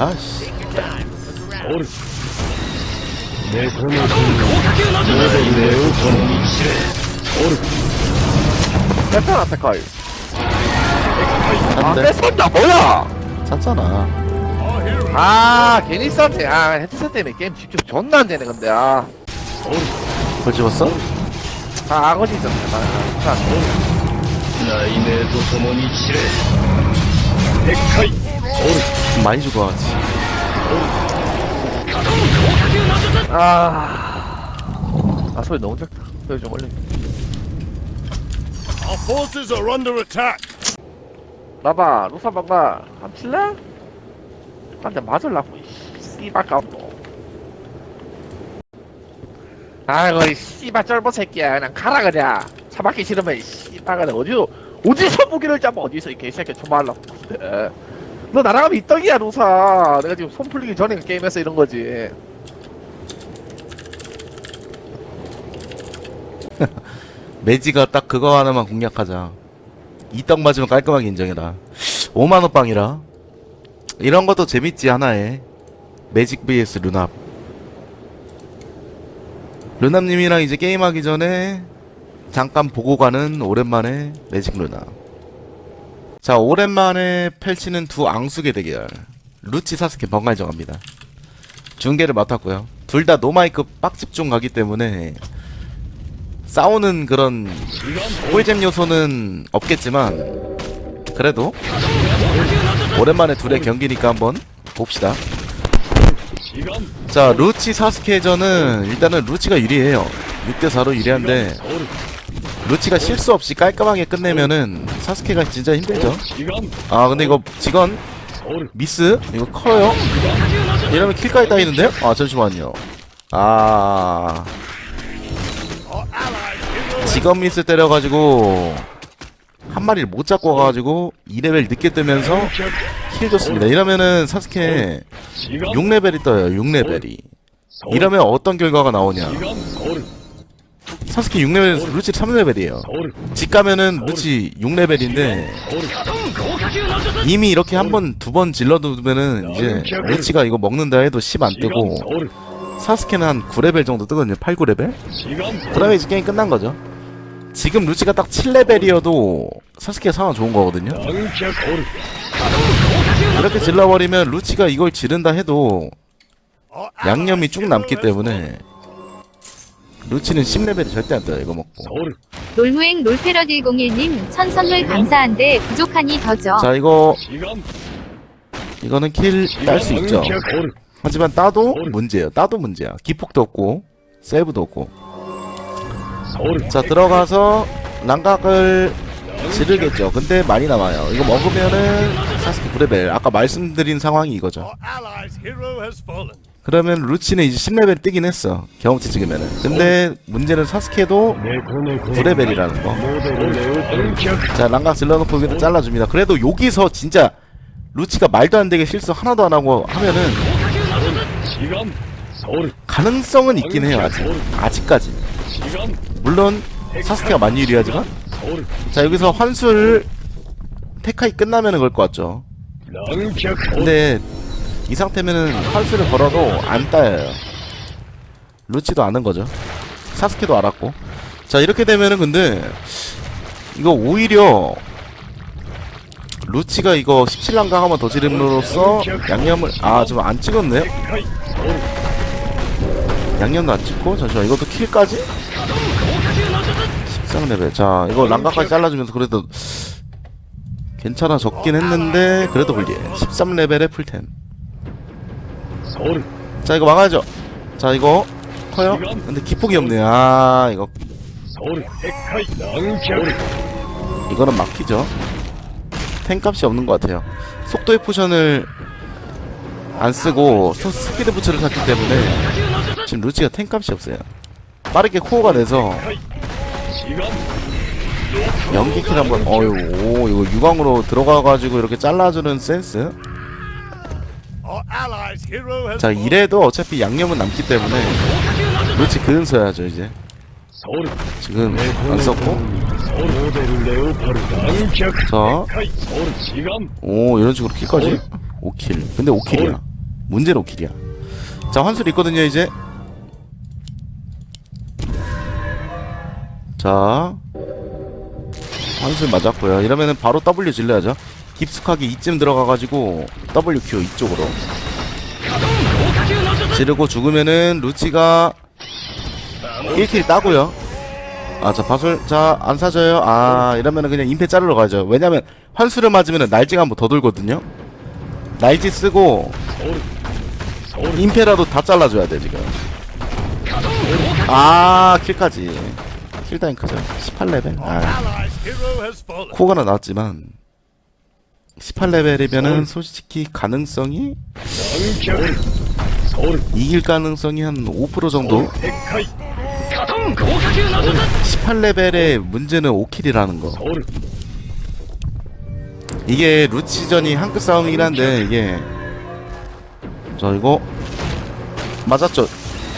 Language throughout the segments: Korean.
아씨. 내 검을 쏘는 매우 정미치레 오르 페페라 아 뺏었다 뭐야 샀잖아. 아 괜히 썼네 아 헤드셋 때문에 게임 집중 존나 안되네 근데 아. 그걸 집었어? 아 아거지 있었네. 나 나이 내도 도모니 치레. 많이 죽어가지. 아, 아 소리 너무 작다. 소리 좀 올려 Our forces are under attack. 봐봐 루사 봐봐. 한 칠래? 한대 맞을라고 이 씨발 까고 아이고 이 씨발 쩔보 새끼야. 그냥 가라 그냥. 차 막기 싫으면 이 씨발. 그냥 어디서 어디서 무기를 잡아? 어디서 이 개새끼 조마하려고 그래 너 나랑 하면 이떡이야 루사. 내가 지금 손 풀리기 전에 게임에서 이런 거지. 매지가 딱 그거 하나만 공략하자. 이 떡 맞으면 깔끔하게 인정해라. 5만원 빵이라. 이런 것도 재밌지 하나에. 매직 vs 루납. 루납님이랑 이제 게임하기 전에 잠깐 보고 가는 오랜만에 매직 루납 자 오랜만에 펼치는 두 앙숙의 대결 루치 사스케 번갈이 정합니다 중계를 맡았고요 둘 다 노마이크 빡집중 가기 때문에 싸우는 그런 꿀잼 요소는 없겠지만 그래도 오랜만에 둘의 경기니까 한번 봅시다. 자 루치 사스케전은 일단은 루치가 유리해요. 6대4로 유리한데 루치가 실수 없이 깔끔하게 끝내면은 사스케가 진짜 힘들죠. 아 근데 이거 직원 미스 이거 커요. 이러면 킬까지 따이는데요? 아 잠시만요. 아 직원 미스 때려가지고 한 마리를 못 잡고 가가지고 2레벨 늦게 뜨면서 킬 줬습니다. 이러면은 사스케 6레벨이 떠요. 6레벨이. 이러면 어떤 결과가 나오냐? 사스케 6레벨 루치 3레벨이에요. 집 가면은 루치 6레벨인데 이미 이렇게 한 번 두 번 질러두면은 이제 루치가 이거 먹는다 해도 10 안 뜨고 사스케는 한 9레벨 정도 뜨거든요. 8, 9레벨? 그러면 이제 게임 끝난 거죠. 지금 루치가 딱 7레벨이어도 사스케 상황 좋은 거거든요. 이렇게 질러버리면 루치가 이걸 지른다 해도 양념이 쭉 남기 때문에 루치는 10레벨이 절대 안 떠요. 이거 먹고. 놀무행 롤패러디 01님 천 선물 감사한데 부족하니 더줘. 자 이거 이거는 킬 딸 수 있죠. 하지만 따도 문제예요. 따도 문제야. 기폭도 없고 세이브도 없고. 자 들어가서 난각을 지르겠죠. 근데 많이 남아요. 이거 먹으면은 사스케 9레벨. 아까 말씀드린 상황이 이거죠. 그러면 루치는 이제 10레벨 뛰긴 했어. 경험치 찍으면은. 근데 문제는 사스케도 9레벨이라는 거자 랑각 질러놓고 여기다 잘라줍니다. 그래도 여기서 진짜 루치가 말도 안 되게 실수 하나도 안 하고 하면은 가능성은 있긴 해요 아직. 아직까지. 물론 사스케가 많이 유리하지만. 자 여기서 환술 테카이 끝나면은 그럴 것 같죠. 근데 이 상태면은 펄스를 걸어도 안 따여요. 루치도 아는 거죠. 사스케도 알았고. 자 이렇게 되면은 근데 이거 오히려 루치가 이거 17랑강 한번 더 지름으로써 양념을 아 지금 안 찍었네요. 양념도 안 찍고 잠시만 이것도 킬까지? 13레벨. 자 이거 랑가까지 잘라주면서 그래도 괜찮아 적긴 했는데 그래도 불리해. 13레벨의 풀템. 자 이거 막아야죠. 자 이거 커요? 근데 기폭이 없네 아 이거. 이거는 막히죠. 탱값이 없는 것 같아요. 속도의 포션을 안 쓰고 스피드 부츠를 샀기 때문에 지금 루치가 탱값이 없어요. 빠르게 코어가 돼서 연기킬 한번 어유 오 이거 유광으로 들어가가지고 이렇게 잘라주는 센스. 자 이래도 어차피 양념은 남기 때문에 그렇지 그는 써야죠 이제. 지금 안 썼고. 자, 오 이런 식으로 킬까지? 5킬. 근데 5킬이야. 문제는 5킬이야. 자 환술 있거든요 이제. 자 환술 맞았고요. 이러면은 바로 W 질러야죠. 깊숙하게 이쯤 들어가가지고 WQ 이쪽으로. 지르고 죽으면은 루치가 1킬 따고요. 아 자 바술 자 안 사져요. 아 이러면은 그냥 임페 자르러 가죠. 왜냐면 환수를 맞으면은 날지가 한번 더 돌거든요. 날지 쓰고 임페라도 다 잘라줘야 돼 지금. 아 킬까지. 킬다인 크죠. 18레벨. 아. 코가 나 나왔지만 18레벨이면은 솔직히 가능성이 이길 가능성이 한 5% 정도? 100回 18레벨의 문제는 5킬이라는 거. 이게 루치전이 한끗 싸움이긴 한데 이게 자 이거 맞았죠?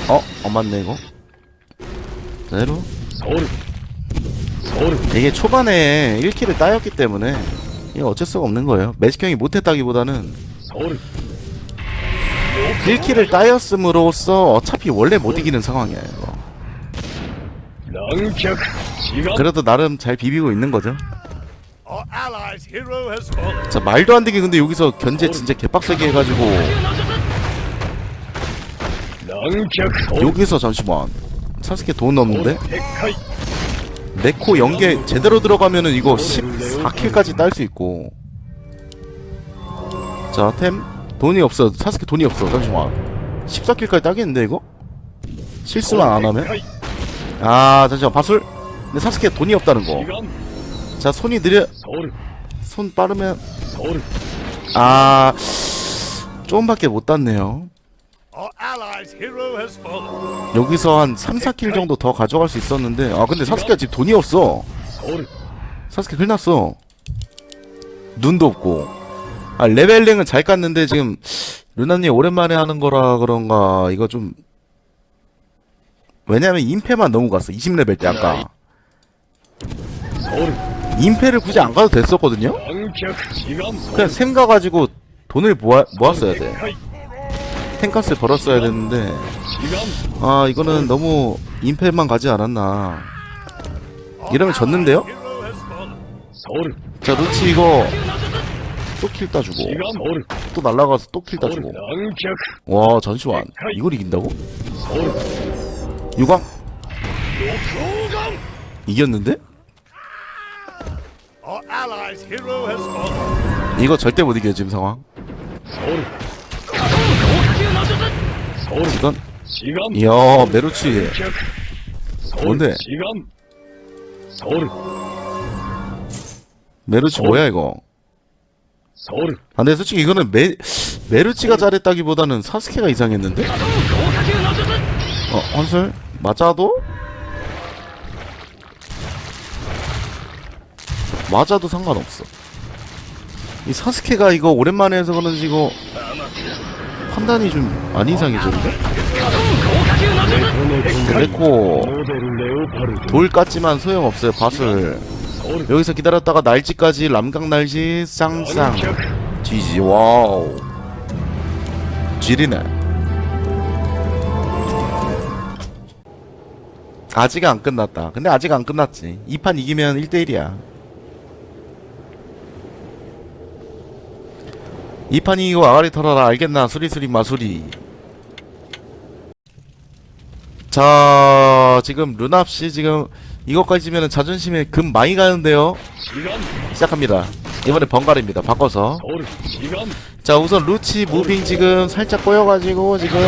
어? 어 맞네 이거. 서울. 이게 초반에 1킬을 따였기 때문에 이거 어쩔 수가 없는 거예요. 매직형이 못했다기보다는 1킬을 따였음으로써 어차피 원래 못 이기는 지갑 그래도 나름 잘 비비고 있는 거죠. 자 말도 안 되게 근데 여기서 견제 진짜 개빡세게 해가지고. 여기서 잠시만. 사스케 돈 없는데? 100回 네코 연계 제대로 들어가면은 이거 14킬까지 딸 수 있고. 자템 돈이 없어. 사스케 돈이 없어. 잠시만. 14킬까지 따겠는데 이거? 실수만 안 하면? 아 잠시만. 바술? 근데 사스케 돈이 없다는 거자 손이 느려 손 빠르면. 아 조금밖에 못 땄네요. 여기서 한 3, 4킬 정도 더 가져갈 수 있었는데 아 근데 사스케가 지금 돈이 없어. 사스케 큰일 났어. 눈도 없고 아 레벨링은 잘 깠는데 지금 루나님 오랜만에 하는 거라 그런가 이거 좀 왜냐면 임페만 너무 갔어 20레벨 때 아까. 임페를 굳이 안 가도 됐었거든요? 그냥 샘 가가지고 돈을 모아, 모았어야 돼. 100回 탱카스 벌었어야 됐는데. 아 이거는 너무 임페만 가지 않았나. 이러면 졌는데요? 자 루치 이거 또 킬 따주고. 또 날라가서 또 킬 따주고. 와 잠시만. 이걸 이긴다고? 유광? 이겼는데? 이거 절대 못 이겨 지금 상황. 이건? 이야 메루치. 뭔데? 메루치. 뭐야 이거 서울 아 근데 솔직히 이거는 메 메루치가 잘했다기보다는 사스케가 이상했는데? 어 한술 맞아도? 맞아도 상관없어 이 사스케가 이거 오랜만에 해서 그런지 이거 판단이 좀안 이상해졌는데? 레코 모델 레오파르드 돌 깠지만 소용없어요 밭을 여기서 기다렸다가 날지까지 람강 날지 쌍쌍. 지지 와우. 지리네. 아직 안 끝났다. 근데 아직 안 끝났지. 이판 이기면 1대1이야. 이판 이기고 아가리 털어라. 알겠나? 수리수리 마수리. 자 지금 루납씨 지금 이것까지 지면 자존심에 금 많이 가는데요. 시작합니다. 이번에 번갈입니다. 바꿔서. 자 우선 루치 무빙 지금 살짝 꼬여가지고 지금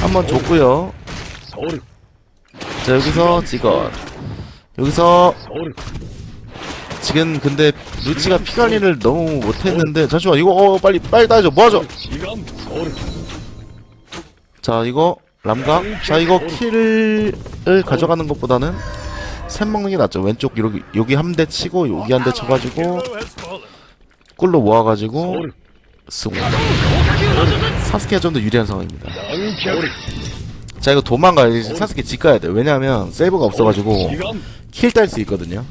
한번 줬고요. 자 여기서 직원. 여기서 지금 근데 루치가 피 관리를 너무 못했는데 잠시만 이거 어 빨리 빨리 따져 뭐하죠? 자 이거 람각 자 이거 킬을 가져가는 것보다는 샘 먹는 게 낫죠. 왼쪽 여기 여기 한 대 치고 여기 한 대 쳐가지고. 꿀로 모아가지고 쓱 사스케가 좀 더 유리한 상황입니다. 자 이거 도망가야 지 사스케 집 가야 돼. 왜냐면 세이브가 없어가지고 킬 딸 수 있거든요.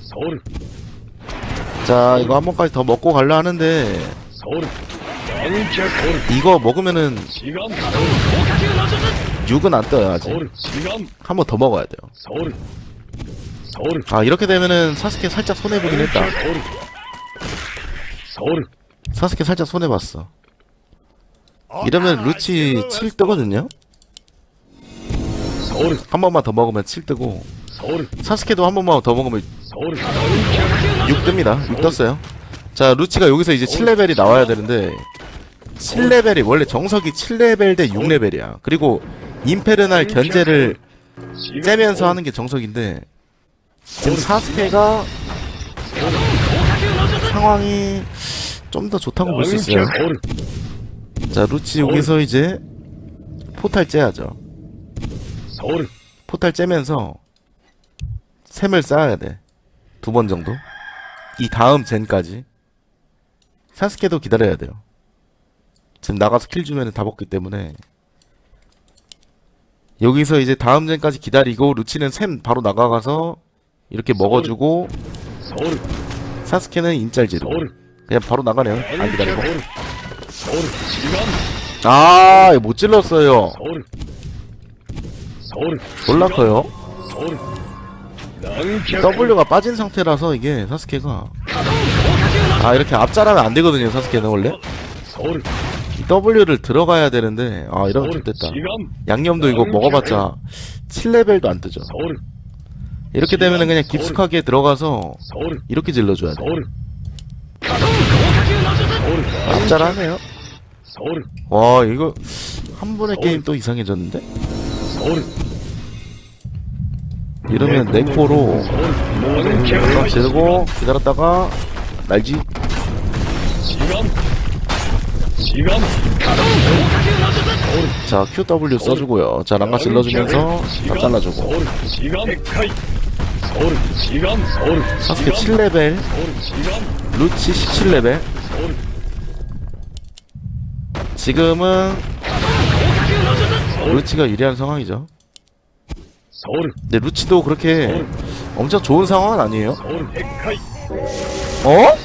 자 이거 한 번까지 더 먹고 갈라 하는데 이거 먹으면은 6은 안 시간 한번 더 먹어야 돼요. 아 이렇게 되면은 사스케 살짝 손해 보긴 했다. 서울. 서울. 사스케 살짝 손해 봤어. All 이러면 allies 루치 hero has 7 뜨거든요? 한 번만 더 먹으면 7 뜨고. 사스케도 한 번만 더 먹으면 서울. 6 뜹니다. 6 떴어요. 자 루치가 여기서 이제 7레벨이 나와야 되는데 7레벨이 원래 정석이 7레벨 대 6레벨이야. 그리고 임페르날 견제를 째면서 하는 게 정석인데 지금 사스케가 상황이 좀 더 좋다고 볼 수 있어요 자 루치 여기서 이제 포탈 째야죠 포탈 째면서 샘을 쌓아야 돼. 두 번 정도. 이 다음 젠까지. 사스케도 기다려야 돼요. 지금 나가서 킬 주면 다 먹기 때문에. 여기서 이제 다음 젠까지 기다리고 루치는 샘 바로 나가가서 이렇게 먹어주고 사스케는 인짤 지르고 서울. 그냥 바로 나가네요. 안 기다리고. 서울. 서울. 시간 아, 이거 못 질렀어요. 몰라 커요. 서울. 양脚W가 빠진 상태라서 이게 사스케가. 아 이렇게 앞자라면 안 되거든요 사스케는 원래 W를 들어가야 되는데 아 이러면 좋됐다. 양념도 이거 먹어봤자 7레벨도 안 뜨죠. 이렇게 되면 은 그냥 깊숙하게 들어가서 이렇게 질러줘야 돼. 서울 와 이거 한 번의 게임 또 이상해졌는데? 이러면 네코로 지르고 기다렸다가 날지 시간. 자 QW 써주고요. 자 랑가 질러주면서 다 잘라주고. 서울 시간. 백하이. 서울 시간 서울 사스케 시간. 7레벨. 서울 시간. 루치 17레벨. 서울 지금은 루치가 유리한 상황이죠. 근데 루치도 그렇게 엄청 좋은 상황은 아니에요. 어?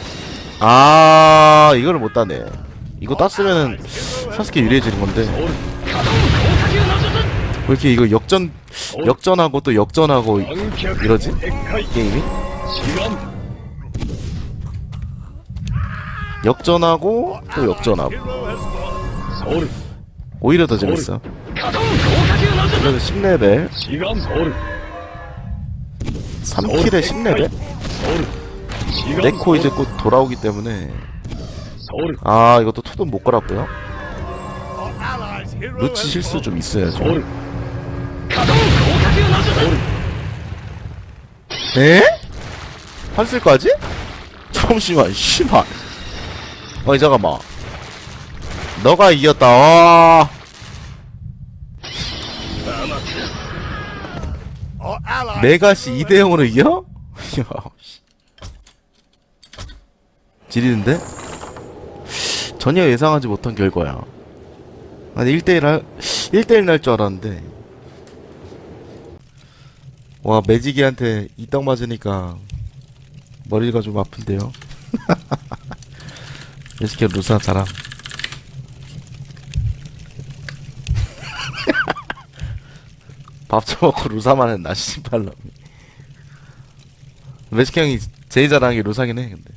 아 이거를 못 따네. 이거 땄으면은 사스케 유리해지는 건데. 왜 이렇게 이거 역전 역전하고 또 역전하고 이러지? 게임이? 역전하고 또 역전하고. 오히려 더 재밌어. 그래서 10레벨. 시간 서울 3킬에 10레벨? 서울 시간 네코 이제 곧 돌아오기 때문에 아 이것도 토돈 못 걸었고요. 루치 실수. 좀 있어야죠. 에? 한슬까지? 잠시만, 씨발. 어이, 잠깐만. 너가 이겼다, 와. 메가시 hero 2대0으로 이겨? 씨. 지리는데? 전혀 예상하지 못한 결과야. 아니, 1대1 할, 1대1 날 줄 알았는데. 와, 매지기한테 이떡 맞으니까 머리가 좀 아픈데요? 이렇게 루사 잘함. 밥 처먹고 루사만 했나, 씨발놈. 매직 형이 제일 잘하는 게 루사긴 해, 근데.